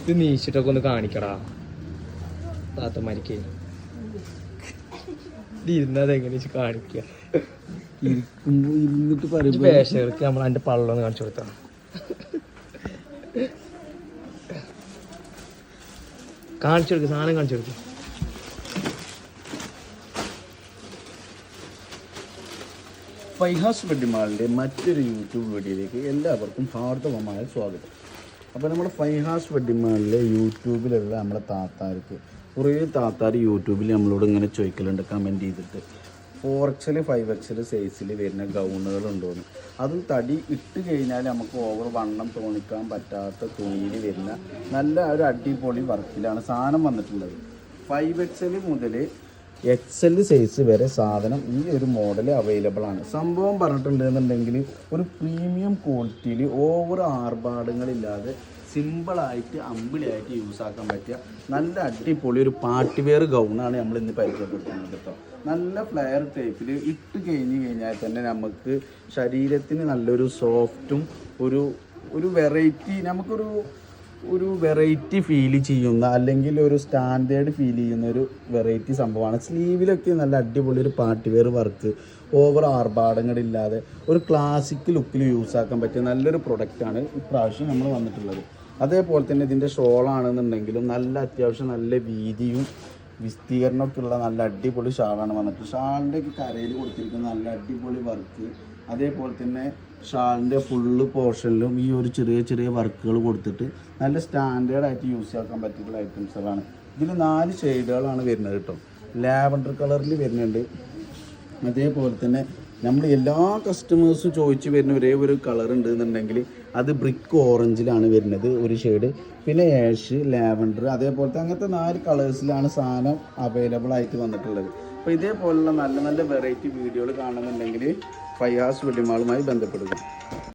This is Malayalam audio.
ഇത് നീച്ചിട്ടൊക്കെ ഒന്ന് കാണിക്കടാ. താത്തമാരിക്ക്. ഇരുന്നത് എങ്ങനെ കാണിക്കുക ഇരിക്കുമ്പോ ഇരുന്നിട്ട് നമ്മൾ അതിന്റെ പള്ളം ഒന്ന് കാണിച്ചു കൊടുത്താ കാണിച്ചു കൊടുക്കുക സാധനം കാണിച്ചു കൊടുക്കുക ഫൈഹാസ് വെഡിമാളിന്റെ മറ്റൊരു യൂട്യൂബ് വീഡിയോയിലേക്ക് എല്ലാവർക്കും ഹാർദവമായ സ്വാഗതം. അപ്പോൾ നമ്മുടെ ഫൈഹാസ് വെഡിമാളിലെ യൂട്യൂബിലുള്ള നമ്മുടെ താത്താർക്ക് കുറേ താത്താർ യൂട്യൂബിൽ നമ്മളോട് ഇങ്ങനെ ചോദിക്കലുണ്ട് കമന്റ് ചെയ്തിട്ട്. ഫോർ എക്സൽ ഫൈവ് എക്സൽ സൈസിൽ വരുന്ന ഗൗണുകൾ ഉണ്ടോന്ന് അതും തടി ഇട്ട് കഴിഞ്ഞാൽ നമുക്ക് ഓവർ വണ്ണം തോന്നിക്കാൻ പറ്റാത്ത തുണിയിൽ വരുന്ന നല്ല ഒരു അടിപൊളി വർക്കിലാണ് സാധനം വന്നിട്ടുള്ളത്. ഫൈവ് എക്സൽ മുതൽ എക്സൽ സൈസ് വരെ സാധനം ഈ ഒരു മോഡൽ അവൈലബിൾ ആണ്. സംഭവം പറഞ്ഞിട്ടുണ്ടെന്നുണ്ടെങ്കിൽ ഒരു പ്രീമിയം ക്വാളിറ്റിയിൽ ഓവർ ആർഭാടങ്ങളില്ലാതെ സിമ്പിളായിട്ട് അമ്പിളിയായിട്ട് യൂസ് ആക്കാൻ പറ്റിയ നല്ല അടിപൊളി ഒരു പാർട്ടി വെയർ ഗൗണാണ് നമ്മൾ ഇന്ന് പരിചയപ്പെടുത്തുന്നത് കേട്ടോ. നല്ല ഫ്ലെയർ ടൈപ്പിൽ ഇട്ട് കഴിഞ്ഞ് കഴിഞ്ഞാൽ തന്നെ നമുക്ക് ശരീരത്തിന് നല്ലൊരു സോഫ്റ്റും ഒരു ഒരു വെറൈറ്റി നമുക്കൊരു ഒരു വെറൈറ്റി ഫീൽ ചെയ്യുന്ന അല്ലെങ്കിൽ ഒരു സ്റ്റാൻഡേർഡ് ഫീൽ ചെയ്യുന്ന ഒരു വെറൈറ്റി സംഭവമാണ്. സ്ലീവിലൊക്കെ നല്ല അടിപൊളി ഒരു പാർട്ടി വെയർ വർക്ക് ഓവർ ആർഭാടങ്ങളില്ലാതെ ഒരു ക്ലാസിക് ലുക്കിൽ യൂസ് ആക്കാൻ പറ്റിയ നല്ലൊരു പ്രൊഡക്റ്റാണ് ഇപ്രാവശ്യം നമ്മൾ വന്നിട്ടുള്ളത്. അതേപോലെ തന്നെ ഇതിന്റെ ഷോളാണെന്നുണ്ടെങ്കിലും നല്ല അത്യാവശ്യം നല്ല വീതിയും വിസ്തീർണമൊക്കെ ഉള്ള നല്ല അടിപൊളി ഷാളാണ് വന്നിട്ടുള്ളത്. ഷാളിന്റെ കരയിൽ കൊടുത്തിരിക്കുന്ന നല്ല അടിപൊളി വർക്ക് അതേപോലെ തന്നെ ഷാളിന്റെ ഫുള്ള് പോർഷനിലും ഈ ഒരു ചെറിയ ചെറിയ വർക്കുകൾ കൊടുത്തിട്ട് നല്ല സ്റ്റാൻഡേർഡായിട്ട് യൂസ് ആക്കാൻ പറ്റിയിട്ടുള്ള ഐറ്റംസുകളാണ് ഇതിൽ നാല് ഷെയ്ഡുകളാണ് വരുന്നത് കേട്ടോ. ലാവൻഡർ കളറിൽ വരുന്നുണ്ട്. അതേപോലെ തന്നെ നമ്മൾ എല്ലാ കസ്റ്റമേഴ്സും ചോദിച്ച് വരുന്ന ഒരേ ഒരു കളർ ഉണ്ട് എന്നുണ്ടെങ്കിൽ അത് ബ്രിക്ക് ഓറഞ്ചിലാണ് വരുന്നത് ഒരു ഷെയ്ഡ് പിന്നെ ഏഷ് ലാവൻഡർ അതേപോലത്തെ അങ്ങനത്തെ നാല് കളേഴ്സിലാണ് സാധനം അവൈലബിൾ ആയിട്ട് വന്നിട്ടുള്ളത്. അപ്പോൾ ഇതേപോലുള്ള നല്ല നല്ല വെറൈറ്റി വീഡിയോകൾ കാണുന്നുണ്ടെങ്കിൽ ഫയാസ് വെഡിമാളുമായി ബന്ധപ്പെടുക.